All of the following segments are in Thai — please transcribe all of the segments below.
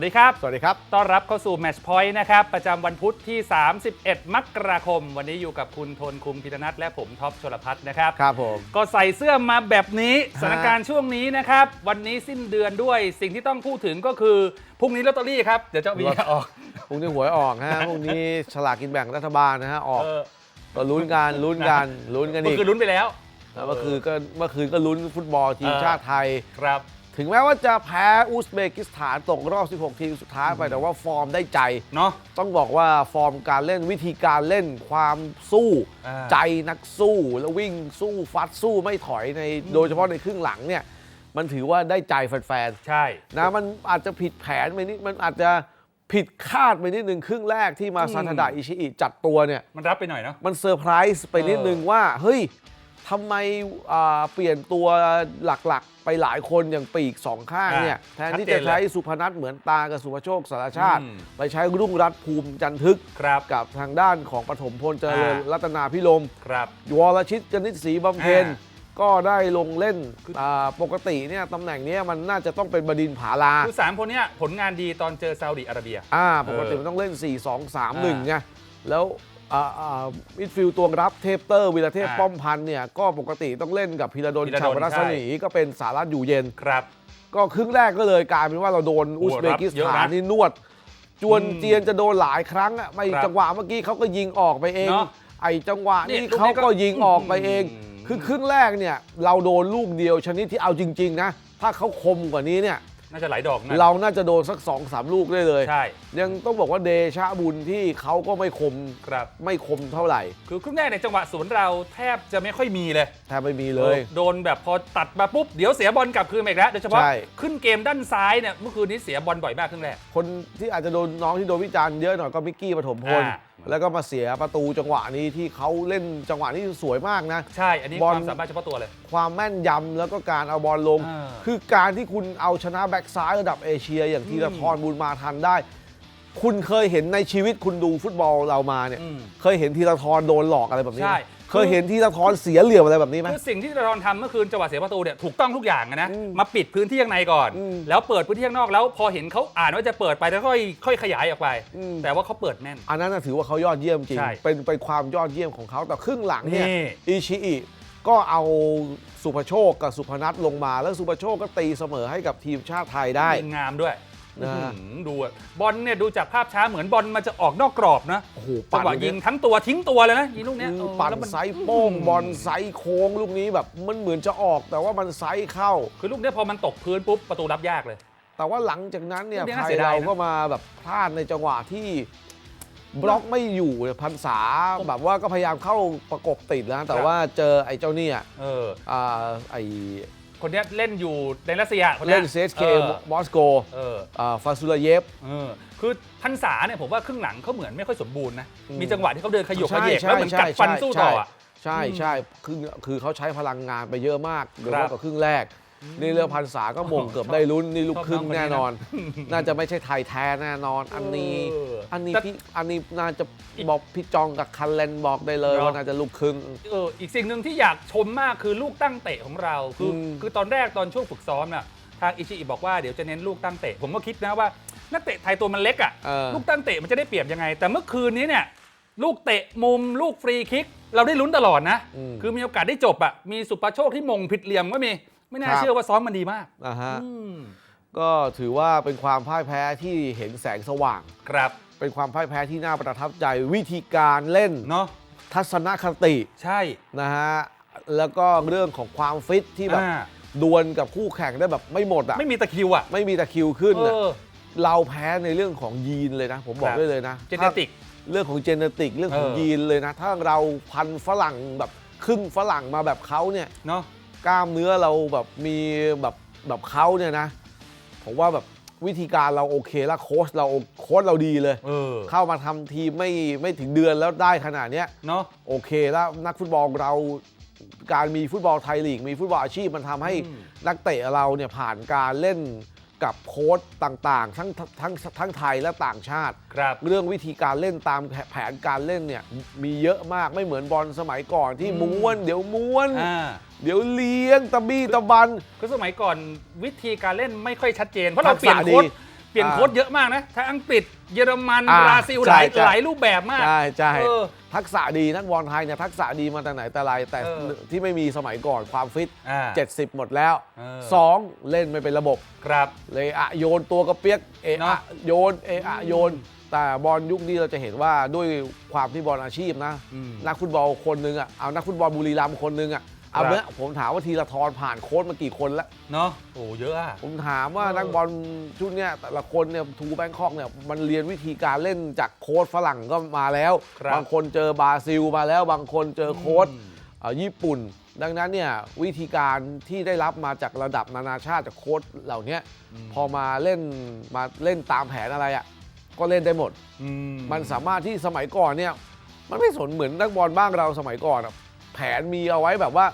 วัสดีครับ สวัสดีครับ ต้อนรับเข้าสู่ Match Point นะครับ ประจำวันพุธที่ 31 มกราคม วันนี้อยู่กับคุณโทนคุมพิธนัทและผมท็อปชลพัฒน์นะครับ ครับผม ก็ใส่เสื้อมาแบบนี้ฮะสถานการณ์ช่วงนี้นะครับ วันนี้สิ้นเดือนด้วย สิ่งที่ต้องพูดถึงก็คือ พรุ่งนี้ลอตเตอรี่ครับ เดี๋ยวจะมีออก พรุ่งนี้หวยออกฮะ พรุ่งนี้ฉลากกินแบ่งรัฐบาลนะฮะ ออกเออก็ลุ้นกันลุ้นกันลุ้นกันเมื่อีอกคืนลุ้นไปแล้วแล้วเมื่อคืนก็เมื่อคืนก็ลุ้นฟุตบอลทีมเออชาติไทย ครับ ถึงแม้ว่าจะแพ้อุซเบกิสถานตกรอบ 16 ทีมสุดท้ายไปแต่ว่าฟอร์มได้ใจ เนาะ ต้องบอกว่าฟอร์มการเล่นวิธีการเล่นความสู้ อ่า ใจนักสู้แล้ววิ่งสู้ฟัดสู้ไม่ถอยในโดยเฉพาะในครึ่งหลังเนี่ยมันถือว่าได้ใจแฟนๆ ใช่ นะมันอาจจะผิดแผนไปนิดมันอาจจะผิดคาดไปนิดนึงครึ่งแรกที่มาอืมซาทาดะอิชิอิจัดตัวเนี่ย มันรับไปหน่อยเนาะ มันเซอร์ไพรส์ไปนิดนึงเออว่า เฮ้ย ทำไมอ่าเปลี่ยนตัวหลักๆ ไปหลายคนอย่างปีกสองข้างเนี่ยแทนที่จะใช้สุพนัทเหมือนตากับสุภโชคสารชาติอืมไปใช้รุ่งรัตน์ภูมิจันทึกครับกับทางด้านของปฐมพลเจริญอ่ารัตนาพิรมครับวรชิตจนิตศรีบำเพ็ญอ่าก็ได้ลงเล่นอ่าปกติเนี่ยตำแหน่งเนี้ยมันน่าจะต้องเป็นบดินทร์ผาลาคือสามคนเนี้ยผลงานดีตอนเจอซาอุดิอาระเบีย อ่า ปกติเออมันต้องเล่น 4 2 3 1อ่าไงแล้วอ่าอ่า มิดฟิลด์ตัวรับเทพเตอร์วิลาเทพอ่าป้อมพันธ์เนี่ยก็ปกติต้องเล่นกับพีระดลพีระดลชาวรัศใช่ มีก็เป็นสารัตอยู่เย็น ครับ ก็ครึ่งแรกก็เลยกลายเป็นว่าเราโดนโอ้อุซเบกิสรับเยอะถานนะนี่นวด จวนอืมเจียนจะโดนหลายครั้งอะไม่ครับจังหวะเมื่อกี้เขาก็ยิงออกไปเอง เนอะไอ้จังหวะนี่นี้ลูกนี้เขาก็ก็ยิงออกไปเอง อืม คือครึ่งแรกเนี่ยเราโดนลูกเดียวชนิดที่เอาจริง ๆ นะ ถ้าเขาคมกว่านี้เนี่ย น่าจะหลายดอกนะเราน่าจะโดนสัก2อสามลูกได้เลย ใช่ ยังต้องบอกว่าเดชะบุญที่เขาก็ไม่คมครับ ไม่คมเท่าไหร่ คือครึ่งแรกในจังหวะสวนเราแทบจะไม่ค่อยมีเลย แทบไม่มีเลย โดนแบบพอตัดมาปุ๊บ เดี๋ยวเสียบอลกลับคืนมาอีกแล้วโดยเฉพาะใช่ ขึ้นเกมด้านซ้ายเนี่ยเมื่อคืนนี้เสียบอลบ่อยมากครึ่งแรก คนที่อาจจะโดนน้องที่โดนวิจารณ์เยอะหน่อยก็มิกกี้ปฐมพล อ่า แล้วก็มาเสียประตูจังหวะนี้ที่เขาเล่นจังหวะนี้สวยมากนะ ใช่ อันนี้บอล ความสามารถเฉพาะตัวเลย ความแม่นยำแล้วก็การเอาบอลลง อ่า คือการที่คุณเอาชนะแบ็กซ้ายระดับเอเชีย อย่างธีรทรบุญมาทันได้ คุณเคยเห็นในชีวิตคุณดูฟุตบอลเรามาเนี่ย อืมเคยเห็นธีรทรโดนหลอกอะไรแบบนี้ไหม ใช่ เคยเห็นธีรทรเสียเหลี่ยมอะไรแบบนี้ไหม คือสิ่งที่ธีรทรทำเมื่อคืนจังหวะเสียประตูเนี่ยถูกต้องทุกอย่างอะนะอืมมาปิดพื้นที่ข้างในก่อน อืมแล้วเปิดพื้นที่ข้างนอกแล้วพอเห็นเขาอ่านว่าจะเปิดไปแล้วค่อยค่อยขยายออกไป อืม แต่ว่าเขาเปิดแม่น อันนั้นนะถือว่าเขายอดเยี่ยมจริง ใช่เป็นเป็นความยอดเยี่ยมของเขาแต่ครึ่งหลังเนี่ยนี่ อิชิอิก็เอาสุภโชคกับสุพนัทลงมา แล้วสุภโชคก็ตีเสมอให้กับทีมชาติไทยได้ ยิงงามด้วย นะ อื้อหือดูอะบอลเนี่ยดูจากภาพช้าเหมือนบอลมันจะออกนอกกรอบนะโอ้โหจังหวะยิงทั้งตัวทิ้งตัวเลยนะยิงลูกเนี้ยคือเออปั่นแล้วมันไซส์โป้งบอลไซส์โค้งลูกนี้แบบมันเหมือนจะออกแต่ว่ามันไซส์เข้า คือลูกเนี้ยพอมันตกพื้นปุ๊บประตูรับยากเลย แต่ว่าหลังจากนั้นเนี่ยลูกนี้ไทน่ายเสียดายเรานะ ก็มาแบบพลาดในจังหวะที่บล็อกไม่อยู่เนี่ยพันษาแบบว่าก็พยายามเข้าประกบติดแล้วแต่ว่าเจอไอ้เจ้าเนี่ยเออ อ่าไอ้ คนเนี้ยเล่นอยู่ในรัสเซียคนนี้ยเล่นเซสเคออมอสโกเอออ่าฟาซูลาเยฟ เออคือพันษาเนี่ยผมว่าครึ่งหลังเขาเหมือนไม่ค่อยสมบูรณ์นะ อืม มีจังหวะที่เขาเดินขยกใช่ขยกใช่แล้วเหมือนกัดใช่ฟันใช่สู้ต่ออะ ใช่ใช่คือคือเขาใช้พลังงานไปเยอะมากโดยเฉครัพาะบกับครึ่งแรก นี่เรือพันษาก็มงชอบเกือบได้ลุ้นนี่ลูกชอบครึ่งน้องคนนี้แน่นอนนะน่าจะไม่ใช่ไทยแท้แน่นอน อันนี้เอออัอันนี้แต่พี่อันนี้น่าจะบอกพี่จองกับคันเลนบอกได้เลยเนอะว่าน่าจะลูกครึ่งเอออีกสิ่งหนึ่งที่อยากชมมากคือลูกตั้งเตะของเราคืออมคือตอนแรกตอนช่วงฝึกซ้อมน่ะทางอิชิอิบอกว่าเดี๋ยวจะเน้นลูกตั้งเตะผมก็คิดนะว่านักเตะไทยตัวมันเล็กอะเออลูกตั้งเตะมันจะได้เปรียบยังไง แต่เมื่อคืนนี้เนี่ยลูกเตะมุมลูกฟรีคิก เราได้ลุ้นตลอดนะอืมคือมีโอกาสได้จบอะมีสุปโชคที่มงผิดเหลี่ยมก็มี ไม่น่าครับ เชื่อว่าซ้อมมันดีมากนะฮะอืมก็ถือว่าเป็นความพ่ายแพ้ที่เห็นแสงสว่าง ครับเป็นความพ่ายแพ้ที่น่าประทับใจวิธีการเล่นเนาะทัศนคติใช่นะฮะแล้วก็เรื่องของความฟิตที่แบบอ่าดวลกับคู่แข่งได้แบบไม่หมดอะไม่มีตะคริวอะไม่มีตะคริวขึ้นเอน่ะอเราแพ้ในเรื่องของยีนเลยนะ ผมบอคกรับได้เลยนะเจเนติก ถ้าเรื่องของเจเนติกเรื่องของเออ ยีนเลยนะ ถ้าเราพันฝรั่งแบบครึ่งฝรั่งมาแบบเขาเนี่ย เนาะ กล้ามเนื้อเราแบบมีแบบแบบเขาเนี่ยนะผมว่าแบบวิธีการเราโอเคแล้วโค้ชเราโค้ชเราดีเลย เออเข้ามาทำทีมไม่ไม่ถึงเดือนแล้วได้ขนาดเนี้ย เนาะ โอเคแล้วนักฟุตบอลเราการมีฟุตบอลไทยลีก มีฟุตบอลอาชีพมันทำให้อืมนักเตะเราเนี่ยผ่านการเล่น กับโค้ชต่างๆ ทั้งทั้งทั้งไทยและต่างชาติ ครับ เรื่องวิธีการเล่นตามแผนการเล่นเนี่ยมีเยอะมากไม่เหมือนบอลสมัยก่อนที่อืมม้วน เดี๋ยวม้วน อ่า เดี๋ยวเลี้ยงตะบี้ตะบัน คือสมัยก่อนวิธีการเล่นไม่ค่อยชัดเจน เพราะเราเปลี่ยนทักษะดี โค้ช เปลี่ยนอ่าโค้ชเยอะมากนะทั้งอังกฤษเยอรมันอ่าบราซิลหใช่ลายใช่หลายรูปแบบมาก ใช่ใช่เออทักษะดีนักบอลไทยเนี่ยทักษะดีมาแต่ไหนแต่ไรแต่เออที่ไม่มีสมัยก่อนความฟิตอ่า70 หมดแล้วเออสองเล่นไม่เป็นระบบครับ เลยอะโยนตัวกระเปียกเอะเนอะอะโยนเอะอะโยน แต่บอลยุคนี้เราจะเห็นว่าด้วยความที่บอลอาชีพนะอืมนักฟุตบอลคนหนึ่งอะเอานักฟุตบอลบุรีรัมย์คนหนึ่งอะ เอาครับเนี้ยผมถามว่าทีละทรผ่านโค้ชมากี่คนแล้ว เนาะโอ้เยอะอะ ผมถามว่าเออนักบอลชุดเนี้ยแต่ละคนเนี่ยทูแบงคอกเนี่ยมันเรียนวิธีการเล่นจากโค้ชฝรั่งก็มาแล้วครับบางคนเจอบราซิลมาแล้ว บางคนเจอโค้ชอืมเอ่อญี่ปุ่น ดังนั้นเนี่ยวิธีการที่ได้รับมาจากระดับนานาชาติจากโค้ชเหล่าเนี้ยอืมพอมาเล่นมาเล่นตามแผนอะไรอะก็เล่นได้หมดอืมันสามารถที่สมัยก่อนเนี่ยมันไม่สนเหมือนนักบอลบ้างเราสมัยก่อนอะ แผนมีเอาไว้แบบว่า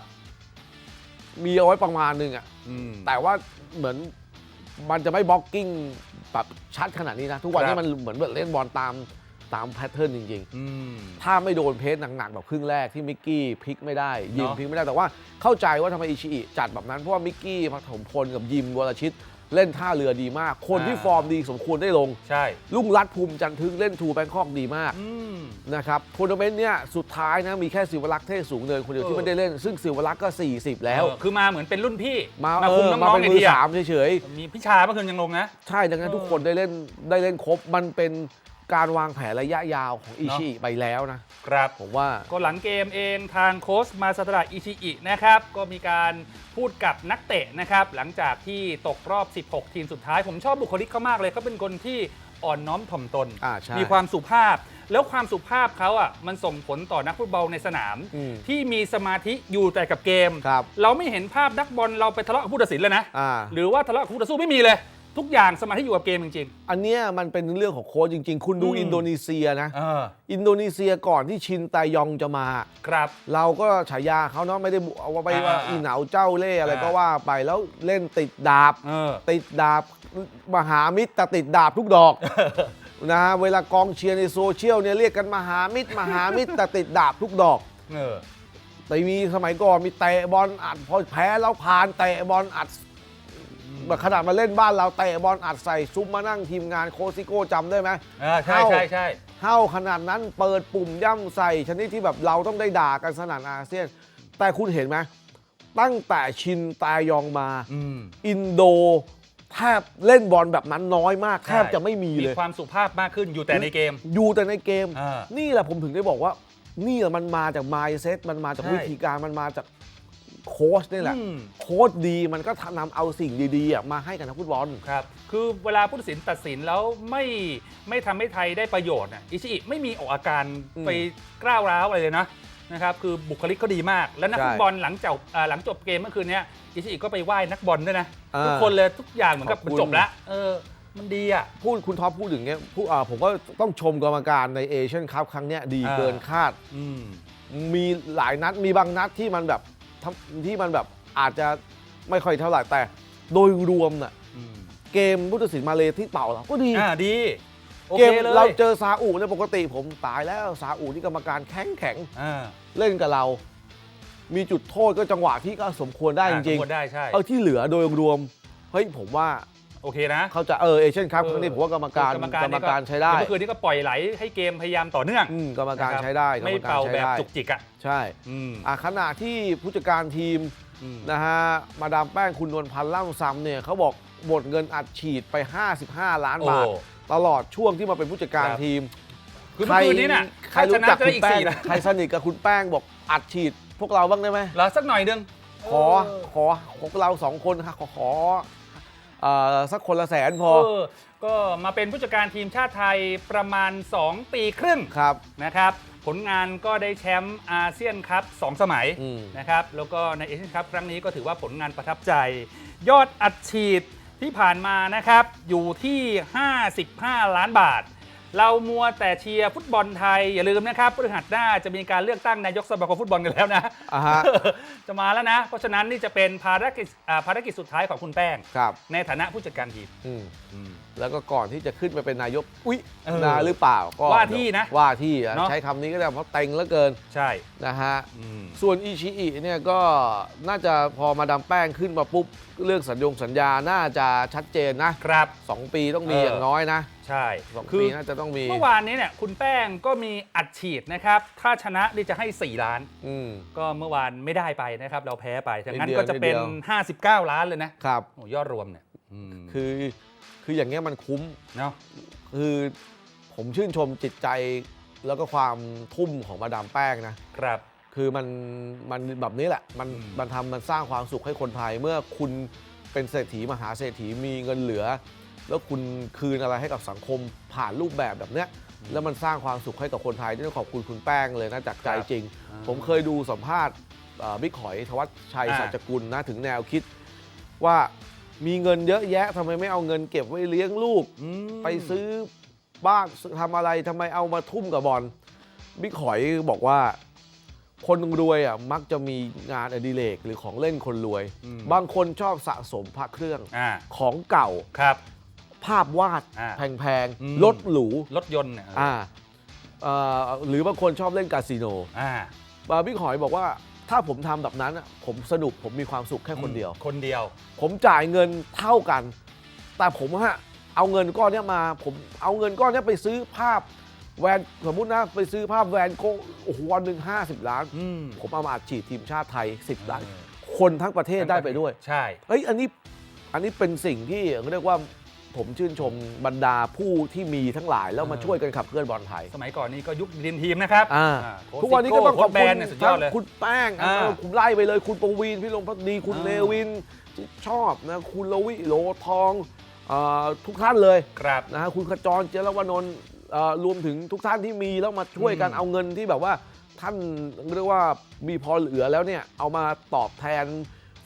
มีเอาไว้ประมาณหนึ่งอะอืม แต่ว่าเหมือนมันจะไม่บล็อกกิ้งแบบชัดขนาดนี้นะ ทุกวันครันี้บ มันเหมือนแบบเล่นบอลตามตามแพทเทิร์นจริง อืม ๆ ถ้าไม่โดนเพสหนักๆ แบบครึ่งแรกที่มิกกี้พลิกไม่ได้ยิมเนอะ พลิกไม่ได้แต่ว่าเข้าใจว่าทำไมอิชิอิจัดแบบนั้นเพราะว่ามิกกี้ปฐมพลกับยิมวรชิต เล่นท่าเรือดีมาก คนที่ฟอร์มดีสมควรได้ลง ใช่ลุงรัฐภูมิจันทึกเล่นทูแบงคอกดีมากอืม นะครับทัวร์นาเมนต์เนี่ยสุดท้ายนะมีแค่สิวรักษ์เทศสูงเนินคนเดียวเออที่ไม่ได้เล่น ซึ่งสิวรักษ์ก็ 40 แล้ว เออคือมาเหมือนเป็นรุ่นพี่มามาเอคุมอน้มาองเป็นๆในมืทีออะสามเฉยมีพิชาเมื่อคืนยังลงนะๆใช่ดังนั้นเออทุกคนได้เล่นได้เล่นครบมันเป็น การวางแผนระยะยาวของอิชิไปแล้วนะครับผมว่าก็หลังเกมเองทางโค้ชมาซาตระอิชิอินะครับ ก็มีการพูดกับนักเตะนะครับ หลังจากที่ตกรอบ 16 ทีมสุดท้าย ผมชอบบุคลิกเขามากเลยเขาเป็นคนที่อ่อนน้อมถ่อมตนอ่าใช่มีความสุภาพ แล้วความสุภาพเขาอะมันส่งผลต่อนักฟุตบอลในสนามอืมที่มีสมาธิอยู่แต่กับเกมครับเราไม่เห็นภาพนักบอลเราไปทะเลาะกับผู้ตัดสินเลยนะอ่าหรือว่าทะเลาะกับผู้ต่อสู้ไม่มีเลย ทุกอย่างสมาธิอยู่กับเกมจริงอันเนี้ยมันเป็นเรื่องของโค้ชจริง ๆ คุณดูอืมอินโดนีเซียนะ ๆเอออินโดนีเซียก่อนที่ชินตายองจะมา ครับ เราก็ฉายาเขาเนาะไม่ได้เอาว่าไปว่าอ่าอีเหนาเจ้าเล่ห์อะไรอ่า ก็ว่าไปแล้วเล่นติดดาบ เออ ติดดาบมหามิตรแต่ติดดาบทุกดอก นะฮะเวลากองเชียร์ในโซเชียลเนี่ยเรียกกันมหามิตรมหามิตรแต่ติดดาบทุกดอก เออ แต่มีสมัยก่อนมีเตะบอลอัดพอแพ้แล้วผ่านเตะบอลอัดแบบ ขนาดมาเล่นบ้านเราเตะบอลอัดใส่ซุปมานั่งทีมงานโคซิโก้จำได้ไหมอ่าใช่เข้าใช่ใช่เท่าขนาดนั้นเปิดปุ่มย่ำใส่ชนิดที่แบบเราต้องได้ด่ากันสนั่นอาเซียน แต่คุณเห็นไหมตั้งแต่ชินตายองมา อืม อินโดแทบเล่นบอลแบบนั้นน้อยมากใช่แทบจะไม่มีมีเลยความสุภาพมากขึ้นอยู่แต่ในเกม อยู่แต่ในเกม อ่านี่แหละผมถึงได้บอกว่า นี่แหละมันมาจาก mindset มันมาจากใช่ วิธีการมันมาจาก โค้ชนี่แหละ อืม โค้ชดีมันก็นำเอาสิ่งดีๆอะมาให้กับนักฟุตบอล ครับ คือเวลาผู้ตัดสินตัดสินแล้วไม่ไม่ทำให้ไทยได้ประโยชน์น่ะอิชิอิไม่มีออกอาการอืมไปกล้าวร้าวอะไรเลยนะนะครับ คือบุคลิกเขาดีมาก แล้วนักใช่ฟุตบอลหลังจากอ่าหลังจบเกมเมื่อคืนเนี้ยอิชิอิก็ไปไหว้นักบอลด้วยนะ อ่าทุกคนเลยทุกอย่างเหมือนกับขอบคุณมันจบแล้วเออ มันดีอะ พูดคุณท็อปพูดถึงเนี้ยผู้อ่าผมก็ต้องชมกรรมการในเอเชียนคัพครั้งเนี้ยดีอ่า เกินคาด อืม มีหลายนัดมีบางนัดที่มันแบบ ทำที่มันแบบอาจจะไม่ค่อยเท่าไหร่แต่โดยรวมน่ะอืมเกมผู้ตัดสินมาเลที่เป่าเราก็ดี อ่าดี โอเกเคมเลยเราเจอซาอุในยปกติผมตายแล้วซาอุที่กรรมการแข็งแข็งอ่าเล่นกับเรา มีจุดโทษก็จังหวะที่ก็สมควรได้จริงอ่าสมควได้ใช่ๆเออที่เหลือโดยรวม เฮ้ยผมว่า โอเคนะ เขาจะเออเอเชียนคัพเออครั้งนี้ผมว่ากรรมการกรรมการกรรมนี่ก็การใช้ได้เมื่อคืนนี้ก็ปล่อยไหลให้เกมพยายามต่อเนื่องอืมกรรมการนะครับใช้ได้กรรไม่มการเป่าใช้แบบได้จุกจิกอะใช่อืมอะขณะที่ผู้จัดการทีมอืมนะฮะมาดามแป้งคุณนวลพันธ์ล่ำซ้ำเนี่ยเขาบอกหมดเงินอัดฉีดไป 55 ล้านบาทโอ้ตลอดช่วงที่มาเป็นผู้จัดการครับทีมคือเมื่อคืนนี้น่ะใครรู้จักถ้าชนะจะได้คุณอีกแป้งสี่นะใครสนิทกับคุณแป้งบอกอัดฉีดพวกเราบ้างได้ไหมเหรอสักหน่อยนึงขอขอของเราสองคนค่ะขอข อเอ่อสักคนละแสนพอเออก็มาเป็นผู้จัดการทีมชาติไทยประมาณ 2 ปีครึ่งครับ นะครับ ผลงานก็ได้แชมป์อาเซียนคัพ2สมัยอืม นะครับ แล้วก็ในเอเชียนคัพครั้งนี้ก็ถือว่าผลงานประทับใจ ยอดอัดฉีดที่ผ่านมานะครับ อยู่ที่ 55 ล้านบาท เรามัวแต่เชียร์ฟุตบอลไทย อย่าลืมนะครับพฤหัสหน้าจะมีการเลือกตั้งนายกสมาคมฟุตบอลกันแล้วนะอ่าฮะ จะมาแล้วนะ เพราะฉะนั้นนี่จะเป็นภารกิจอ่าภารกิจสุดท้ายของคุณแป้ง ครับในฐานะผู้จัดการทีม อืมแล้วก็ก่อนที่จะขึ้นไปเป็นนายก อุ๊ยเออนาหรือเปล่าก็ว่าที่นะว่าที่อะเนอะ ใช้คำนี้ก็ได้เพราะเต็งเหลือเกินใช่นะฮะ อืม ส่วนอิชิอิเนี่ยก็น่าจะพอมาดามแป้งขึ้นมาปุ๊บ เรื่องสัญญงสัญญาน่าจะชัดเจนนะครับ สองปีต้องมีเออออ ย่างน้อยนะ ใช่สองคืปีอน่าจะต้องมีเมื่อวานนี้เนี่ยคุณแป้งก็มีอัดฉีดนะครับ ถ้าชนะนี่จะให้ 4 ล้าน อืม ก็เมื่อวานไม่ได้ไปนะครับ เราแพ้ไปดังนั้นนิดเดียวก็จะเป็น นิดเดี 59 ล้านเลยนะครับ โอ้ยอดรวมเนี่ยอืมคือคืออย่างเงี้ยมันคุ้ม เนาะ คือผมชื่นชมจิตใจแล้วก็ความทุ่มของมาดามแป้งนะ ครับ คือมันมันแบบนี้แหละ มันอืม มันทำมันสร้างความสุขให้คนไทย เมื่อคุณเป็นเศรษฐีมหาเศรษฐีมีเงินเหลือ แล้วคุณคืนอะไรให้กับสังคมผ่านรูปแบบแบบเนี้ยแล้วมันสร้างความสุขให้กับคนไทยต้องขอบคุณคุณแป้งเลยนะจากใจจริงอ่าผมเคยดูสัมภาษณ์เอ่อบิ๊กหอยธวัชชัยอ่าสัจกุลนะถึงแนวคิดว่ามีเงินเยอะแยะทำไมไม่เอาเงินเก็บไว้เลี้ยงลูกอืมไปซื้อบ้านทำอะไรทำไมเอามาทุ่มกับบอลบิ๊กหอยบอกว่า คนรวยอะมักจะมีงานอดิเรกหรือของเล่นคนรวยอืมบางคนชอบสะสมพระเครื่องอ่าของเก่าครับ ภาพวาดอ่าแพงอืม ๆรถหรูรถยนต์เนี่ยอ่าเอ่อหรือบางคนชอบเล่นคาสิโนอ่าบาร์บิ๊กหอยบอกว่าถ้าผมทำแบบนั้นอะผมสนุกผมมีความสุขแค่คนเดียว คนเดียว ผมจ่ายเงินเท่ากัน แต่ผมฮะเอาเงินก้อนเนี้ยมา ผมเอาเงินก้อนเนี้ยไปซื้อภาพแวนสมมุตินะไปซื้อภาพแวนโกโอ้โหวันหนึ่ง50ล้าน อืมผมเอามาอัดฉีดทีมชาติไทย 10 ล้านเออคนทั้งประเทศได้ไปด้วย ใช่เฮ้ยอันนี้อันนี้เป็นสิ่งที่เรียกว่า ผมชื่นชมบรรดาผู้ที่มีทั้งหลาย แล้วมาช่วยกันขับเคลื่อนบอลไทย สมัยก่อนนี่ก็ยุคดินทีมนะครับอ่า อ่าโค้ชทุกวันนี้ก็ต้องขอบโค้ชแบคุรณนด์เนี่ยสุดยอดเลยทั้งคุณแป้งอ่าเออคุณไล่ไปเลย คุณประวีนพี่ลงพักดีคุณอ่า เนวินที่ชอบนะคุณลวิโลทองเอ่อทุกท่านเลยครับ นะฮะคุณขจรเจรวนนท์เอ่อรวมถึงทุกท่านที่มีแล้วมาช่วยกันอืม เอาเงินที่แบบว่าท่านเรียกว่ามีพอเหลือแล้วเนี่ยเอามาตอบแทน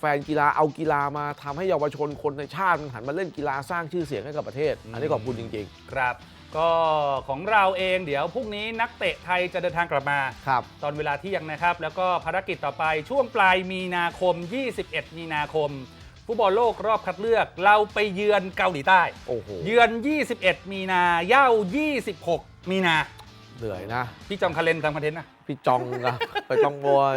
แฟนกีฬาเอากีฬามาทำให้เยาวชนคนในชาติมันหันมาเล่นกีฬาสร้างชื่อเสียงให้กับประเทศ อันนี้ขอบคุณจริงครับ ก็ของเราเองเดี๋ยวพรุ่งนี้นักเตะไทยจะเดินทางกลับมาๆครับตอนเวลาเที่ยงนะครับ แล้วก็ภารกิจต่อไปช่วงปลายมีนาคม 21 มีนาคม ฟุตบอลโลกรอบคัดเลือก เราไปเยือนเกาหลีใต้โอ้โหเยือน 21 มีนาเย่า 26 มีนาเหนื่อยนะพี่จอมคาเลนทำคอนเทนต์นะ พี่จองอะไปจองบอย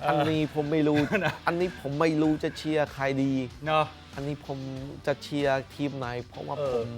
เอออัอันนี้ผมไม่รู้นะอันนี้ผมไม่รู้จะเชียร์ใครดี เนาะ อันนี้ผมจะเชียร์ทีมไหน เพราะว่าเออผม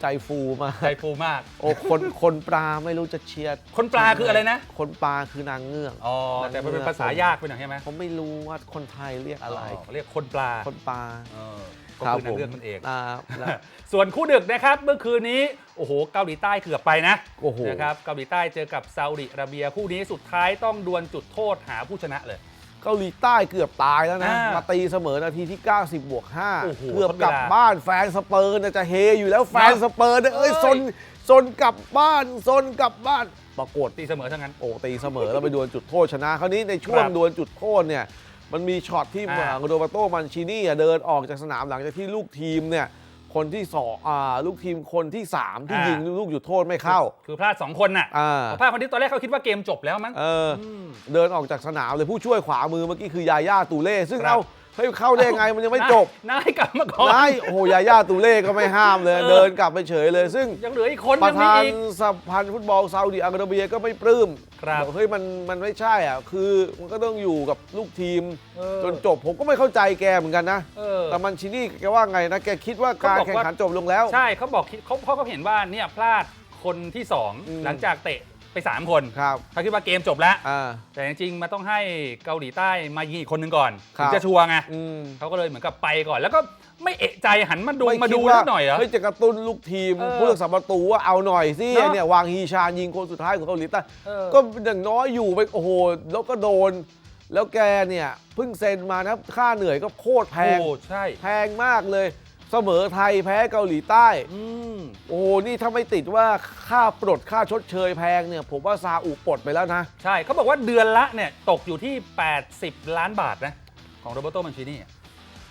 ใจฟูมากใจฟูมาก โอ้คนคนปลาไม่รู้จะเชียร์คนปลาคืออะไรนะ คนปลาคือนางเงือกอ๋อ แต่มันเป็นภาษายากไปหน่อยใช่ไหมผมไม่รู้ว่าคนไทยเรียกอะไรเรียกคนปลาคนปลา เออ ก็คือนางผมเลือกมันเองอ่าแล้ว ส่วนคู่ดึกนะครับเมื่อคืนนี้โอ้โหเกาหลีใต้เกือบไปนะโอ้โห นะครับเกาหลีใต้เจอกับซาอุดิอาระเบียคู่นี้สุดท้ายต้องดวลจุดโทษหาผู้ชนะเลย เกาหลีใต้เกือบตายแล้วนะ อ่ามมาตีเสมอนาทีที่ 90บวกโอ้โห5เกือบกลับทดเวลาบ้านแฟนสเปอร์เนี่ยจะเฮอยู่แล้วแฟนเนอะสเปอร์เนี่ยเอ้ยเอ้ย ซนซนกลับบ้านซนกลับบ้านปรากฏ ตีเสมอทั้งนั้น โอ้ตีเสมอแล้วไปดวลจุดโทษชนะ คราวนี้ในช่วงครับ ดวลจุดโทษเนี่ย มันมีช็อตที่อ่า โรเบโตมันชินี่อะเดินออกจากสนามหลังจากที่ลูกทีมเนี่ยคนที่สองอ่าลูกทีมคนที่3ที่ยิงลูกจุดโทษไม่เข้าคือพลาดสองคนน่ะอ่า พลาดคนที่ตอนแรกเขาคิดว่าเกมจบแล้วมั้ง เออมเดินออกจากสนามเลยผู้ช่วยขวามือเมื่อกี้คือยาย่าตูเล่ซึ่งครับ เอา เฮ้ยเข้าได้ไงมันยังไม่จบนายกลับมาก่อนนายโอ้โหยาย่าตูเล่ก็ไม่ห้ามเลยเออเดินกลับไปเฉยเลย ซึ่งยังเหลืออีกคนปยัระงมีธานอีกสหพันธ์ฟุตบอลซาอุดิอาระเบียก็ไม่ปลื้มครับอกเฮ้ยมันมันไม่ใช่อะคือมันก็ต้องอยู่กับลูกทีมเออจนจบผมก็ไม่เข้าใจแกเหมือนกันนะเออแต่มันชินี่แกว่าไงนะแกคิดว่าการเขาบอกว่าแข่งขันจบลงแล้ว ใช่เขาบอกคิดเขาเพราะเขาเห็นว่าเนี่ยพลาดคนที่สองอืมหลังจากเตะ ไป 3 คนครับเขาคิดว่าเกมจบแล้ว อ่า แต่จริงๆมันต้องให้เกาหลีใต้มายิงอีกคนหนึ่งก่อนครัถึบ งจะชัวร์ไงอืมเขาก็เลยเหมือนกับไปก่อน แล้วก็ไม่เอะใจหันมาดูไมาดูคิว่นิดหน่อยเหรอ เฮ้ยจะกระตุ้นลูกทีมเออผู้รักษาประตูว่าเอาหน่อยสิเนอะเนี่ยวางฮีชานยิงคนสุดท้ายของเกาหลีใต้เออ ก็อย่างน้อยอยู่ไปโอ้โหแล้วก็โดน แล้วแกเนี่ยเพิ่งเซ็นมานะค่าเหนื่อยก็โคตรแพง โอ้ใช่ แพงมากเลย เสมอไทยแพ้เกาหลีใต้ อืมโอ้โหนี่ถ้าไม่ติดว่าค่าปลดค่าชดเชยแพงเนี่ย ผมว่าซาอุปลดไปแล้วนะ ใช่เขาบอกว่าเดือนละเนี่ยตกอยู่ที่ 80 ล้านบาทนะ ของโรเบโตมันชินี่อะ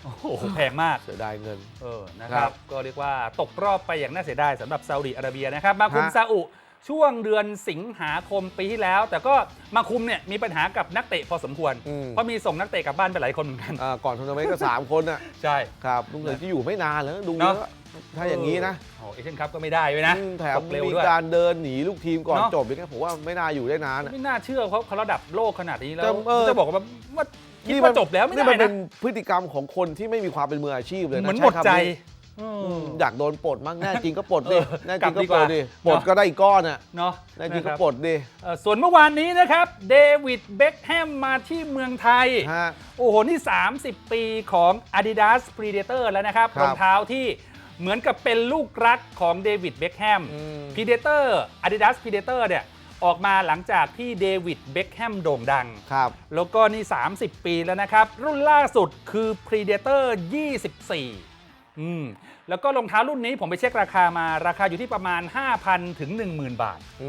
โอ้โหแพงมาก เสียดายเงิน เออ นะคครัรับบ ก็เรียกว่าตกรอบไปอย่างน่าเสียดายสำหรับซาอุดิอาระเบียนะครับ มาคุมฮะ ซาอุ ช่วงเดือนสิงหาคมปีที่แล้ว แต่ก็มาคุมเนี่ยมีปัญหากับนักเตะพอสมควร อืม เพราะมีส่งนักเตะกลับบ้านไปหลายคนเหมือนกัน อ่าก่อนทัวร์นาเมนต์ก็3คนน่ะใช่ ครับลุงเหลือที่อยู่ไม่นานแล้วดูเนอะแล้วถ้าอย่างนี้นะโอ้เอเชียนคัพก็ไม่ได้ด้วยนะอืมแถมตกเร็วมีด้วย การเดินหนีลูกทีมก่อนเนอะ จบอย่างเงี้ยผมว่าไม่น่าอยู่ได้นานอะ ไม่น่าเชื่อเขาเขาระดับโลกขนาดนี้แล้วแต่เออ จะบอกว่าว่าคิดว่าจบแล้วไม่ได้นี่มันเป็นะนพฤติกรรมของคนที่ไม่มีความเป็นมืออาชีพเลยนะเหมือนหช้มดคำใจนี้อือืมม อยากโดนปลดมั้งแน่จริงก็ปลดดิเออแน่จกลัริบงก็ดีกปลว่าดดิปลดก็ได้อีกก้อนอะเนาะแน่จริงนะคก็รับปลดดิเอ่อส่วนเมื่อวานนี้นะครับ เดวิดเบ็คแฮมมาที่เมืองไทยฮะโอ้โห นี่ 30 ปีของ Adidas Predator แล้วนะครับครับรองเท้าที่เหมือนกับเป็นลูกรักของเดวิดเบ็คแฮมอืม Predator Adidas Predator เนี่ยออกมาหลังจากที่เดวิดเบ็คแฮมโด่งดัง ครับ แล้วก็นี่ 30 ปีแล้วนะครับ รุ่นล่าสุดคือ Predator 24 อืมแล้วก็รองเท้ารุ่นนี้ผมไปเช็คราคามาราคาอยู่ที่ประมาณ 5,000 ถึง 10,000 บาท อื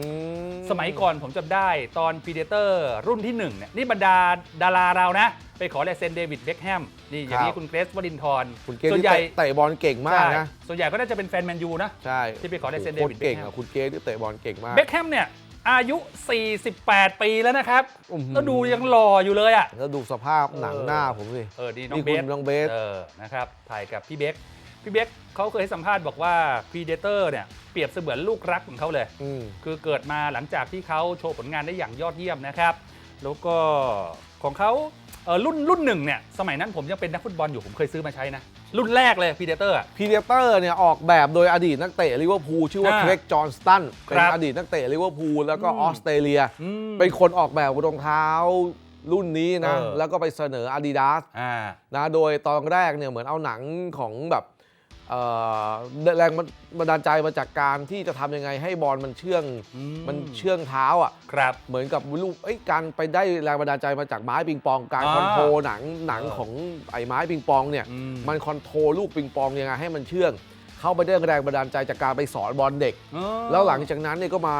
สมัยก่อนผมจำได้ตอน Predator รุ่นที่1เนี่ยนี่บรรดาดาราเรานะ ไปขอลายเซ็นเดวิดเบ็คแฮมนี่อย่างนี้คุณเกรซวดินทร์คุณเกมส่วนที่ใหญ่เตะเตะบอลเก่งมากใช่นะ ส่วนใหญ่ก็น่าจะเป็นแฟนแมนยูนะ ใช่ที่ไปขอลายเซ็นโคตร David เก่ง Beckham อะคุณเกมที่เตะบอลเก่งมาก เบ็คแฮมเนี่ย อายุ 48 ปีแล้วนะครับ อื้อหือ แล้วดูยังหล่ออยู่เลยอะ แล้วดูสภาพหนังหน้าผมสิ เออดีน้อนี่งเบคุณสน้องเบส เออนะครับถ่ายกับพี่เบคพี่เบคเขาเคยให้สัมภาษณ์บอกว่า Predator เนี่ยเปรียบเสมือนลูกรักของเขาเลย อืม คือเกิดมาหลังจากที่เขาโชว์ผลงานได้อย่างยอดเยี่ยมนะครับ แล้วก็ของเขา เอ่อรุ่นรุ่นหนึ่งเนี่ยสมัยนั้นผมยังเป็นนักฟุตบอลอยู่ผมเคยซื้อมาใช้นะ รุ่นแรกเลยพีเดเตอร์ พีเดเตอร์เนี่ยออกแบบโดยอดีตนักเตะลิเวอร์พูลชื่อว่าอ่าเครกจอห์นสตันเป็นครับอดีตนักเตะลิเวอร์พูลแล้วก็อืม ออสเตรเลียอืมเป็นคนออกแบบรองเท้ารุ่นนี้นะ เออ แล้วก็ไปเสนอ Adidas อ่า นะโดยตอนแรกเนี่ยเหมือนเอาหนังของแบบเอ่อ แรงบันดาลใจมาจากการที่จะทำยังไงให้บอลมันเชื่องอืมมันเชื่องเท้าอะครับเหมือนกับลูกเอ้ยการไปได้แรงบันดาลใจมาจากไม้ปิงปอง การอ่าคอนโทรลหนังหนังเออของไอ้ไม้ปิงปองเนี่ยอืมมันคอนโทรลลูกปิงปองยังไงให้มันเชื่อง เข้าไปได้แรงบันดาลใจจากการไปสอนบอลเด็กอ๋อแล้วหลังจากนั้นเนี่ยก็มา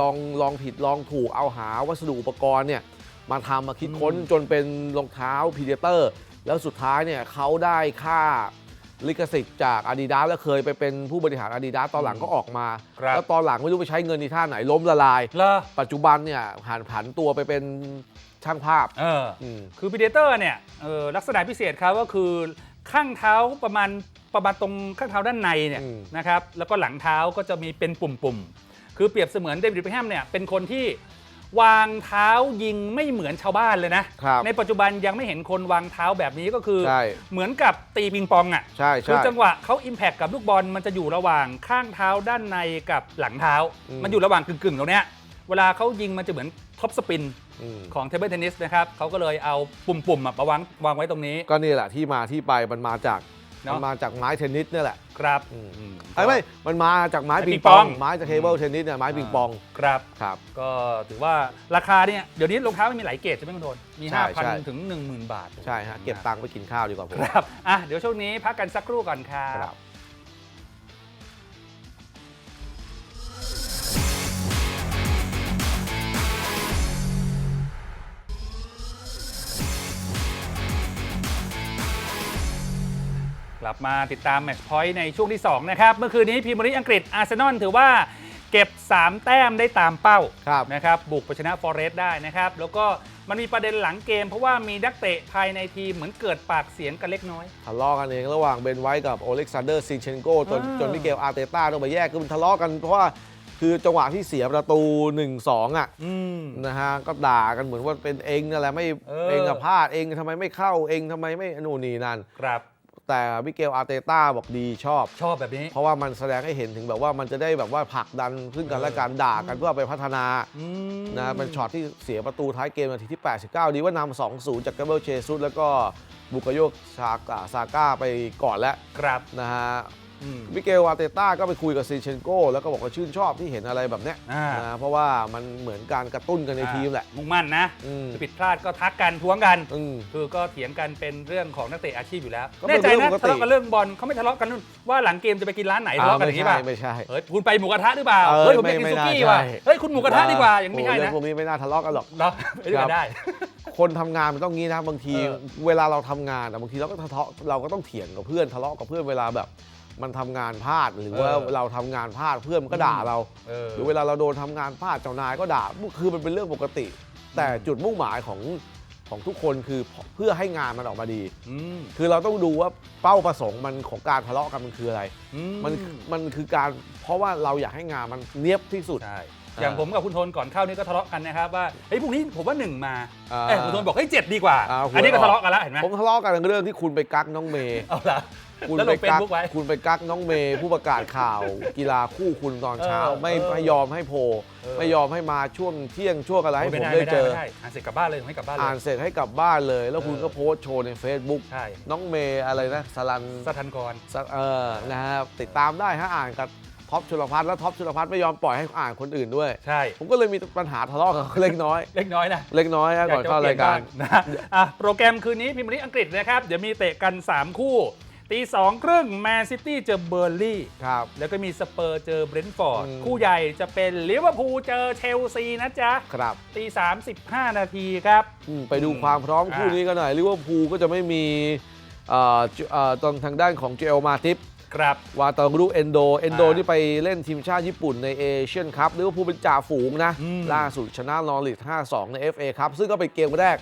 ลองลองผิดลองถูกเอาหาวัสดุอุปกรณ์เนี่ยมาทำมาคิดค้นจนเป็นรองเท้าพีเดเตอร์ แล้วสุดท้ายเนี่ยเขาได้ค่า ลิขสิทธิ์จาก Adidas แล้วเคยไปเป็นผู้บริหาร Adidas ตอนหลังก็ออกมา ครับ แล้วตอนหลังไม่รู้ไปใช้เงินในท่าไหนล้มละลายเหรอปัจจุบันเนี่ยผ่านผันตัวไปเป็นช่างภาพเออ อืม คือพีเดเตอร์เนี่ยเออลักษณะพิเศษเขาก็คือข้างเท้าประมาณประมาณตรงข้างเท้าด้านในเนี่ยอืม นะครับแล้วก็หลังเท้าก็จะมีเป็นปุ่มๆ คือเปรียบเสมือนเดวิดเบคแฮมเนี่ยเป็นคนที่ วางเท้ายิงไม่เหมือนชาวบ้านเลยนะ ครับในปัจจุบันยังไม่เห็นคนวางเท้าแบบนี้ก็คือ ใช่ เหมือนกับตีปิงปองอะ ใช่คือใช่ จังหวะเขาอิมแพคกับลูกบอลมันจะอยู่ระหว่างข้างเท้าด้านในกับหลังเท้า อืม มันอยู่ระหว่างกึ่งๆตรงเนี้ยเวลาเขายิงมันจะเหมือนท็อปสปินอืมของเทเบิลเทนนิสนะครับเขาก็เลยเอาปุ่มๆอะมาวางวางไว้ตรงนี้ ก็นี่แหละที่มาที่ไปมันมาจาก เนอะมันมาจากไม้เทนนิสเนี่ยแหละครับอืมอืม ไอ้ยไม่ มันมาจากไม้ไม้ปิปิงงปปออง ง ไม้จากเทเบิลเทนนิสเนี่ยไม้ปิงปองครับ ครับ ก็ถือว่าราคาเนี่ยเดี๋ยวนี้รองเท้ามันมีหลายเกรดใช่ไหมคุณโดนมี ใช่ใช่ 5,000 ถึง 10,000 บาทใช่ฮะเก็บตังค์ไปกินข้าวดีกว่าผม ครับ อะ เดี๋ยวช่วงนี้พักกันสักครู่ก่อนครับครับก ลับมาติดตามแมตช์พอยต์ในช่วงที่ 2 นะครับ เมื่อคืนนี้พรีเมียร์ลีกอังกฤษอาร์เซนอลถือว่าเก็บ 3 แต้มได้ตามเป้าครับนะครับบุกไปชนะฟอเรสต์ได้นะครับ แล้วก็มันมีประเด็นหลังเกมเพราะว่ามีนักเตะภายในทีมเหมือนเกิดปากเสียงกันเล็กน้อย ทะเลาะกันเองระหว่างเบนไวท์กับโอเล็กซานเดอร์ซินเชนโกจนอ่า จนมิเกลอาร์เตต้าต้องไปแยกคือมันทะเลาะกันเพราะว่าคือจังหวะที่เสียประตู 1-2 อะ อืม นะฮะก็ด่ากันเหมือนว่าเป็นเองนั่นแหละไม่เออ เองอะพลาดเองทำไมไม่เข้าเองทำไมไม่นู่นนี่นั่น ครับ แต่มิเกลอาร์เตต้าบอกดีชอบ ชอบแบบนี้ เพราะว่ามันแสดงให้เห็นถึงแบบว่ามันจะได้แบบว่าผลักดันซึ่งกันและกันด่ากันเพื่อไปพัฒนาอืมนะเป็นช็อตที่เสียประตูท้ายเกมนาทีที่ 89 ดีว่านำ2-0 จากเกเบิลเชซุสแล้วก็บุกโยกซากาซาก้าไปก่อนแล้วครับนะฮะอื มมิเกลอาร์เตต้าก็ไปคุยกับซีเชนโกแล้วก็บอกว่าชื่นชอบที่เห็นอะไรแบบเนี้ยอ่านะเพราะว่ามันเหมือนการกระตุ้นกันในทีมแหละ มุ่งมั่นนะอืม จะผิดพลาดก็ทักกันท้วงกัน อืม คือก็เถียงกันเป็นเรื่องของนักเตะอาชีพอยู่แล้วก็เป็แน่นใจเรื่นะองปกติ ทะเลาะกันเรื่องบอลเขาไม่ทะเลาะกันนู่นว่าหลังเกมจะไปกินร้านไหนทะเลาะกันอ่าอย่างนี้ไม่ป่ะใช่ไม่ใช่ เฮ้ยคุณไปหมูกระทะหรือเปล่าเออเฮ้ยผมอยากไม่กินไม่สุกี้น่าว่ะใช่ เฮ้ยคุณหมูกระทะดีกว่าอย่างนี้ไม่ใช่โอ้เรื่นะองพวกนี้ไม่น่าทะเลาะกันหรอก เนาะไม่ได้ครับได้ คนทำงานมันต้องงี้นะบางที เออ เวลาเราทำงานอะบางทีเราก็ทะเลาะเราก็ต้องเถียงกับเพื่อนทะเลาะกับเพื่อนเวลาแบบ มันทำงานพลาดหรือว่าเออเราทำงานพลาดเพื่อนมันก็ด่าเรา เออ หรือเวลาเราโดนทำงานพลาดเจ้านายก็ด่าคือมันเป็นเรื่องปกติ แต่จุดมุ่งหมายของของทุกคนคือเพื่อให้งานมันออกมาดี อืมคือเราต้องดูว่าเป้าประสงค์มันของการทะเลาะกันมันคืออะไร อืมันมันคือการเพราะว่าเราอยากให้งานมันเนียบที่สุด ใช่อย่างผมกับคุณโทนก่อนเข้านี่ก็ทะเลาะกันนะครับว่าเฮ้ยพรุ่งนี้ผมว่าหนึ่งมาอ่าเอ้ยคุณโทนบอกเฮ้ยเจ็ดดีกว่า อ่าหวยอันนี้ก็ออก ทะเลาะกันแล้วเห็นไหมผมทะเลาะกันเรื่องที่คุณไปกักน้องเมย์เอาละ คุณแล้วไปลงเฟซกักบุ๊กไว้ คุณไปกักน้องเมย์ผู้ประกาศข่าวกีฬาคู่คุณตอนเช้า เออไม่เออไม่ยอมให้โพลเออ ไม่ยอมให้มาช่วงเที่ยงช่วงอะไรให้โอ้ยผมไม่ได้เจอไม่ได้อ่านเสร็จกลับบ้านเลยให้กลับบ้านเลยอ่านเสร็จให้กลับบ้านเลย แล้วคุณเออ ก็โพสต์โชว์ใน Facebook ใช่น้องเมย์อะไรนะสลันสถันกร สะเออนะครับติดตามได้ฮะอ่านกับท็อปชุลพัฒน์แล้วท็อปชุลพัฒน์ไม่ยอมปล่อยให้อ่านคนอื่นด้วย ใช่ ผมก็เลยมีปัญหาทะเลาะกับเขาเล็กน้อย เล็กน้อยนะเล็กน้อยฮะก่อนเข้ารายการนะอะโปรแกรมคืนนี้พิมพ์ลีกอังกฤษนะครับ เดี๋ยวมีเตะกัน 3 คู่ ตีสองครึ่งแมนซิตี้เจอเบอร์ลี่ ครับ แล้วก็มีสเปอร์เจอเบรนท์ฟอร์ด อืม คู่ใหญ่จะเป็นลิเวอร์พูลเจอเชลซีนะจ๊ะครับตีสามสิบห้านาทีครับ อืมไปดูความพร้อมอ่า คู่นี้กันหน่อยลิเวอร์พูลก็จะไม่มีเอ่อจุเอ่อตรงทางด้านของเจลมาติฟครับ วาตารุเอนโดเอนโดอ่านี่ไปเล่นทีมชาติญี่ปุ่นในเอเชียนคัพลิเวอร์พูลเป็นจ่าฝูงนะ อืม ล่าสุดชนะนอริท5-2 ใน FA ครับ ซึ่งก็เป็นเกมแรก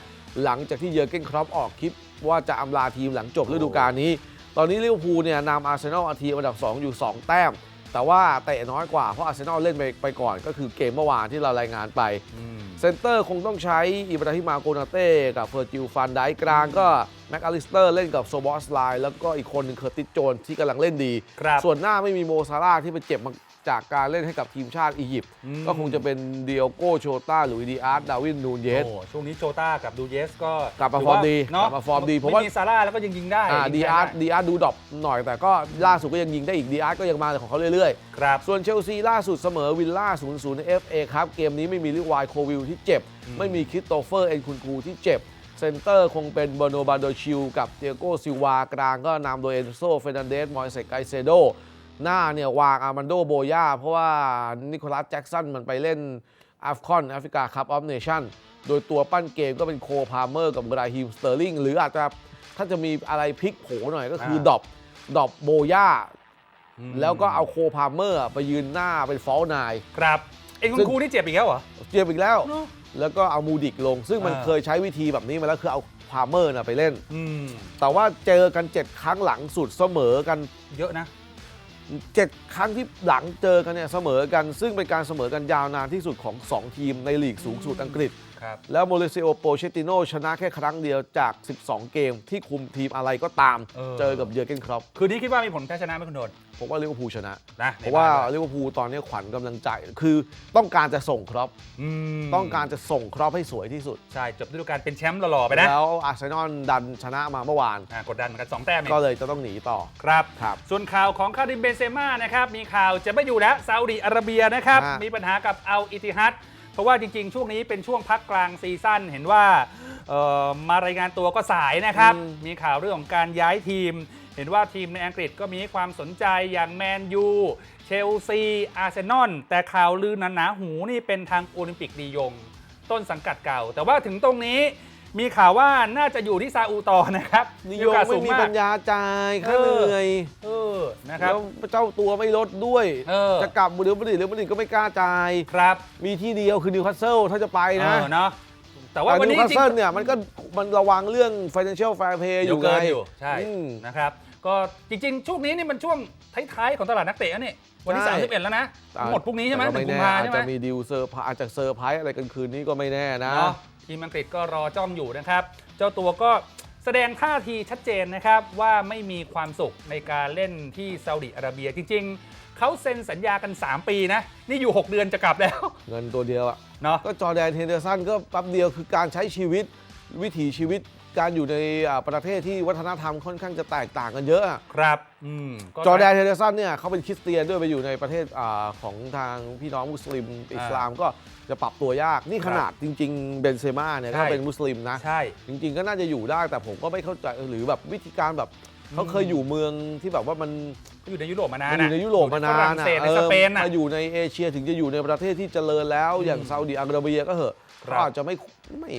หลังจากที่เยอร์เกนครอปออกคลิปว่าจะอำลาทีมหลังจบฤดูกาลนี้ ตอนนี้ลิเวอร์พูลเนี่ยนำอาร์เซนอลอาทีมอันดับ 2 อยู่ 2 แต้ม แต่ว่าเตะน้อยกว่า เพราะอาร์เซนอลเล่นไปไปก่อนก็คือเกมเมื่อวานที่เรารายงานไปอืมเซนเตอร์คงต้องใช้อิบราฮิมาโกนาเต้กับเฟอร์จิลฟันไดกลางก็แม็กอลิสเตอร์เล่นกับโซบอสไลน์แล้วก็อีกคนหนึ่งเคอร์ติสโจนส์ที่กำลังเล่นดีครับส่วนหน้าไม่มีโมซาร่าห์ที่ไปเจ็บมา จากการเล่นให้กับทีมชาติอียิปต์อืม ก็คงจะเป็นเดียโกโชตาหรือดีอาร์ตดาวินนูนเยส โอ้ช่วงนี้โจต้ากับดูเยสก็กลับมาถืฟอร์มดีเนาะกลับมาฟอร์มดีเพราะว่าไม่มีซาร่าแล้วก็ยังยิงได้อ่ายิงดีได้อาร์ตดีอาร์ตดูดรอปหน่อยแต่ก็ล่าสุดก็ยังยิงได้อีกดีอาร์ตก็ยังมาของเขาเรื่อยครับๆส่วนเชลซีล่าสุดเสมอวิลล่า 0-0 ใน FA ครับ เกมนี้ไม่มีลิวายโควิลที่เจ็บ อืม ไม่มีคริสโตเฟอร์ เอ็นคุณคูที่เจ็บ เซนเตอร์คงเป็นเบอร์โนบาโดชิลกับเตียโกซิลวากลางก็นำโดยเอนโซเฟรนันเดส มอยเซกไกเซโด หน้าเนี่ยวางอาร์มันโดโบยาเพราะว่านิโคลัสแจ็กสันมันไปเล่นอัฟคอนแอฟริกาคัพออฟเนชั่นโดยตัวปั้นเกมก็เป็นโคพาเมอร์กับกราฮิมสเตอร์ลิงหรืออาจจะถ้าจะมีอะไรพลิกโผหน่อยก็คือดอบดอบโบยาอืมแล้วก็เอาโคพาเมอร์ไปยืนหน้าเป็นฟอลนายครับเอ็งคุซึ่ณงครูนี่เจ็บอีกแล้วเหรอ เจียบอีกแล้วเนอะแล้วก็เอามูดิกลง ซึ่งมันอ่าเคยใช้วิธีแบบนี้มาแล้วคือเอาพาเมอร์นะไปเล่นอืมแต่ว่าเจอกัน7ครั้งหลังสุดเสมอกันเยอะนะ 7 ครั้งที่หลังเจอกันเนี่ยเสมอกัน ซึ่งเป็นการเสมอกันยาวนานที่สุดของ 2 ทีมในลีกสูงสุดอังกฤษครับแล้วโมเลซิโอโปเชติโนชนะแค่ครั้งเดียวจาก 12 เกม ที่คุมทีมอะไรก็ตาม เออ เจอกับเยอร์เกนครอปคืนนี้คิดว่ามีผลแพ้ชนะไหมคุณโดนผมว่าลิเวอร์พูลชนะ นะเพราะว่าในบ้นด้วยลิเวอร์พูลตอนนี้ขวัญกำลังใจ คือต้องการจะส่งครอปอืมต้องการจะส่งครอปให้สวยที่สุด ใช่จบฤดูกาลเป็นแชมป์หล่อๆไปนะแล้วอาร์เซนอลดันชนะมาเมื่อวาน อ่ากดดันเหมือนกัน2แต้มเอง ก็เลยจะต้องหนีต่อ ครับ ครับส่วนข่าวของคาริมเบนเซม่านะครับ มีข่าวจะไม่อยู่แล้วซาอุดิอาระเบียนะครับฮะมีปัญหากับอัลอิติฮัด เพราะว่าจริง ๆ ช่วงนี้เป็นช่วงพักกลางซีซั่นเห็นว่าเอ่อมารายงานตัวก็สายนะครับ มีข่าวเรื่องของการย้ายทีม เห็นว่าทีมในอังกฤษก็มีให้ความสนใจอย่างแมนยูเชลซีอาร์เซนอลแต่ข่าวลือหนาๆหูนี่เป็นทางโอลิมปิกดียง ต้นสังกัดเก่า แต่ว่าถึงตรงนี้ มีข่าวว่าน่าจะอยู่ที่ซาอุต่อนะครับนิมียโอมกาสไม่สูงมีมากปัญญาจ่ายค่าเออเหนื่อยเออนะครับแล้วเจ้าตัวไม่ลดด้วยเออจะกลับเรือมาดริดเรือมาดริดก็ไม่กล้าจ่ายครับ มีที่เดียวคือนิวคาสเซิลถ้าจะไปเอนะอเนาะแต่ว่าแต่วันนิวนี้คาสจริงเซิลเนี่ยมันก็มันระวังเรื่อง financial fair play ๆอยู่เกิไงนอยู่ใช่อืมนะครับก็จริง ๆ ช่วงนี้นี่มันช่วงท้ายๆของตลาดนักเตะแล้วนี่วันที่ใช่31 แล้วนะอ่าหมดพรุ่งนี้ใช่ไหมแต่ก็หนึ่ไม่งกุมแน่ภาอาจใช่ไหมจะมีดีลเซอร์อาจจะเซอร์ไพรส์อะไรกันคืนนี้ก็ไม่แน่นะเนาะ ทีมอังกฤษก็รอจ้องอยู่นะครับ เจ้าตัวก็แสดงท่าทีชัดเจนนะครับว่าไม่มีความสุขในการเล่นที่ซาอุดิอาระเบียจริง ๆ เขาเซ็นสัญญากัน 3 ปีนะ นี่อยู่ 6 เดือนจะกลับแล้ว เงินตัวเดียวอะเนาะก็จอร์แดนเฮนเดอร์สันก็แป๊บเดียวคือการใช้ชีวิต วิถีชีวิตการอยู่ในอ่าประเทศที่วัฒนธรรมค่อนข้างจะแตกต่างกันเยอะอะ ครับอืมก็จอร์แดนเฮนเดอร์สันเนี่ยเขาเป็นคริสเตียนด้วยไปอยู่ในประเทศอาของทางพี่น้องมุสลิมอิสลามก็จะปรับตัวยาก นี่ขนาดจริง ๆ เบนเซม่าเนี่ยใช่ก็เป็นมุสลิมนะ ใช่ จริง ๆ ก็น่าจะอยู่ได้แต่ผมก็ไม่เข้าใจหรือแบบวิธีการแบบเขาเคยอยู่เมืองที่แบบว่ามันอยู่ในยุโรปมานานมันอยู่ในยุโรปมานานฝรั่งเศสในสเปนออน่ะ มาอยู่ในเอเชียถึงจะอยู่ในประเทศที่เจริญแล้วอย่างซาอุดิอาระเบียก็เหอะครับ ก็อาจจะไม่ไม่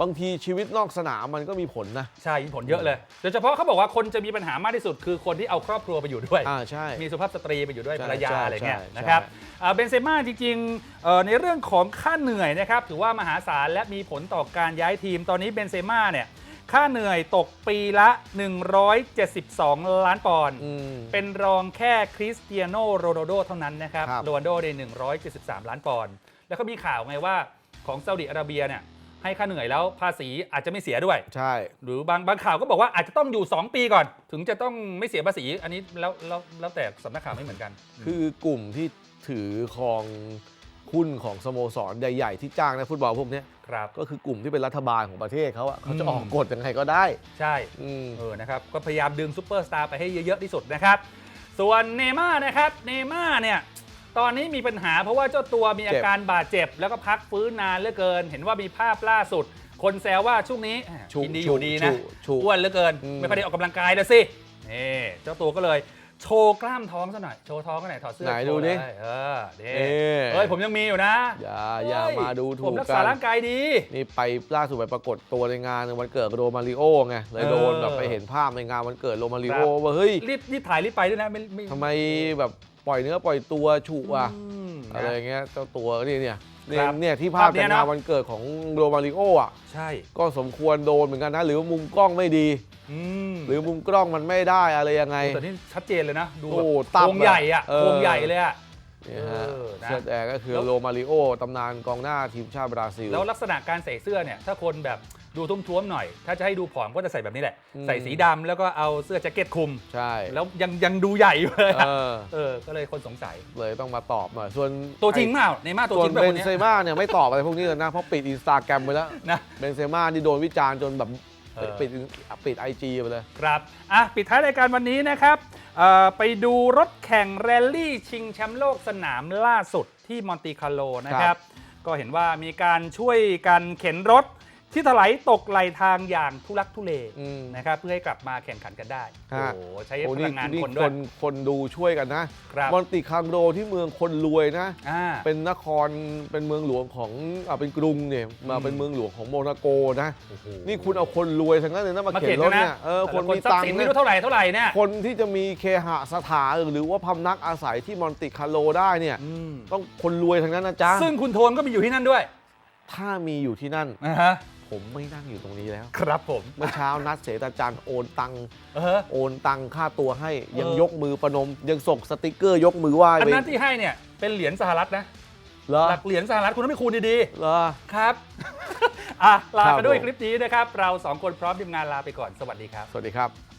บางทีชีวิตนอกสนามมันก็มีผลนะ ใช่มีผลเยอะเลยโดยเฉพาะเขาบอกว่าคนจะมีปัญหามากที่สุดคือคนที่เอาครอบครัวไปอยู่ด้วย อ่าใช่ มีสุภาพสตรีไปอยู่ด้วยใช่ภรรยาใช่อะไรเงี้ยใช่นะครับใช่ อ่าเบนเซม่าจริงๆเอ่อในเรื่องของค่าเหนื่อยนะครับถือว่ามหาศาลและมีผลต่อการย้ายทีมตอนนี้เบนเซม่าเนี่ยค่าเหนื่อยตกปีละ 172 ล้านปอนด์อืม เป็นรองแค่คริสเตียโนโรนัลโดเท่านั้นนะครับครับ โรนัลโดได้173 ล้านปอนด์แล้วก็มีข่าวไงว่าของซาอุดิอาระเบียเนี่ย ให้ค่าเหนื่อยแล้วภาษีอาจจะไม่เสียด้วย ใช่ หรือบางบางข่าวก็บอกว่าอาจจะต้องอยู่ 2 ปีก่อน ถึงจะต้องไม่เสียภาษี อันนี้แล้วแล้วแล้วแต่สำนักข่าวไม่เหมือนกัน คือกลุ่มที่ถือครองหุ้นของสโมสรใหญ่ ๆ ที่จ้างนักฟุตบอลพวกเนี้ยครับ ก็คือกลุ่มที่เป็นรัฐบาลของประเทศเขาอะเขาจะอืมออกกฎยังไงก็ได้ ใช่อืม เออนะครับก็พยายามดึงซูเปอร์สตาร์ไปให้เยอะๆที่สุดนะครับ ส่วนเนย์ม่าร์นะครับเนย์ม่าร์เนี่ย ตอนนี้มีปัญหาเพราะว่าเจ้าตัวมีอาการบาดเจ็บ แล้วก็พักฟื้นนานเหลือเกิน เห็นว่ามีภาพล่าสุด คนแซวว่าช่วงนี้แหมชุกินดีอยู่ดีนะชุชุอ้วนเหลือเกินอืมไม่ค่อยได้ออกกำลังกายเลยสินี่เจ้าตัวก็เลยโชว์กล้ามท้องซะหน่อย โชว์ท้องกันหน่อยถอดเสื้อไหนโชดูว์ดิเลยเออเด้เอ๊ะเฮ้ยผมยังมีอยู่นะ อย่าอย่าเฮ้ยมาดูผถูมกรักกัษานร่างกายดี นี่ไปล่าสุดไปปรากฏตัวในงานวันเกิดโรมาริโอไง เลยโดนเออแบบไปเห็นภาพในงานวันเกิดโรมาริโอครับว่าเฮ้ย รีบรีบถ่ายรีบไปด้วยนะไม่ไม่ทำไมแบบ ปล่อยเนื้อปล่อยตัวฉุอะมอะไรนะอย่างเงี้ยเจ้าตัวนี่เนี่ยเนี่ยครับเนี่ยที่ภาพภาพเนี้จากยนะ งานวันเกิดของโรมาริโออะ ใช่ก็สมควรโดนเหมือนกันนะ หรือว่ามุมกล้องไม่ดี อืมหรือมุมกล้องมันไม่ได้อะไรยังไง แต่นี่ชัดเจนเลยนะ ดูโอ้แบบตับโครงใหญ่อะเออ โครงใหญ่เลยอะ เนี่ยฮะเออนะ เสื้อแดงก็คือแล้วโรมาริโอตำนานกองหน้าทีมชาติบราซิล แล้วลักษณะการใส่เสื้อเนี่ย ถ้าคนแบบ ดูทุ่มๆหน่อย ถ้าจะให้ดูผอมก็จะใส่แบบนี้แหละ อืม ใส่สีดำแล้วก็เอาเสื้อแจ็คเก็ตคลุม ใช่แล้วยังยังดูใหญ่อยู่เลยเออะอเออ ก็เลยคนสงสัย เลยต้องมาตอบหน่อย ส่วนตัวจริงไอ้เปล่าในมาตัวส่วจนริงแบบเบคนนนี้เซม่าเนี่ยไม่ตอบอะไรพวกนี้เลยนะ เพราะปิดอินสตาแกรมไปแล้ว นะ เบนเซม่านี่โดนวิจารณ์จนแบบเออ ปิดปิดไอจีไปเลย ครับอะปิดท้ายรายการวันนี้นะครับเอ่อไปดูรถแข่งแรลลี่ชิงแชมป์โลกสนามล่าสุดที่มอนติคาร์โลนะคครัรับ บ ก็เห็นว่ามีการช่วยกันเข็นรถ ที่ถลายตกไหลทางอย่างทุลักทุเลอืม นะครับเพื่อให้กลับมาแข่งขันกันได้ โอ้ฮะ โหใช้โอ้พลังงานนี่คนด้วยคนดูช่วยกันนะครับ มอนติคังโดที่เมืองคนรวยนะ อ่า เป็นนครเป็นเมืองหลวงของอ่าเป็นกรุงเนี่ยมาอืม เป็นเมืองหลวงของโมนาโกนะ โอ้โหนี่คุณเอาคนรวยทั้งนั้นเลยนะมามาเข็เข็นนรถนะเนี่ยเออแต่คนละมีทรัพตังย์ค์สินเนี่ไม่ยรู้เท่าไหร่เท่าไหร่เนี่ยคนที่จะมีเคหสถานหรือว่าพำนักอาศัยที่มอนติคาร์โลได้เนี่ย อืมต้องคนรวยทั้งนั้นนะจ๊ะซึ่งคุณโทนก็มีอยู่ที่นั่นด้วยถ้ามีอยู่ที่นั่น นะฮะ ผมไม่นั่งอยู่ตรงนี้แล้ว ครับผมเมื่อเช้านัดเสตาจันโอนตังค์เออโอนตังค่าตัวให้ยังเออ ยกมือประนม ยังส่งสติกเกอร์ยกมือไหว้อันไปนั้นที่ให้เนี่ยเป็นเหรียญสหรัฐนะเหรอหลักเหรียญสหรัฐคุณต้องไปคูณดีๆเหรอครับ อะลาครัไปบด้วยผม คลิปนี้นะครับ เราสองคนพร้อมทีมงานลาไปก่อนสวัสดีครับ สวัสดีครับ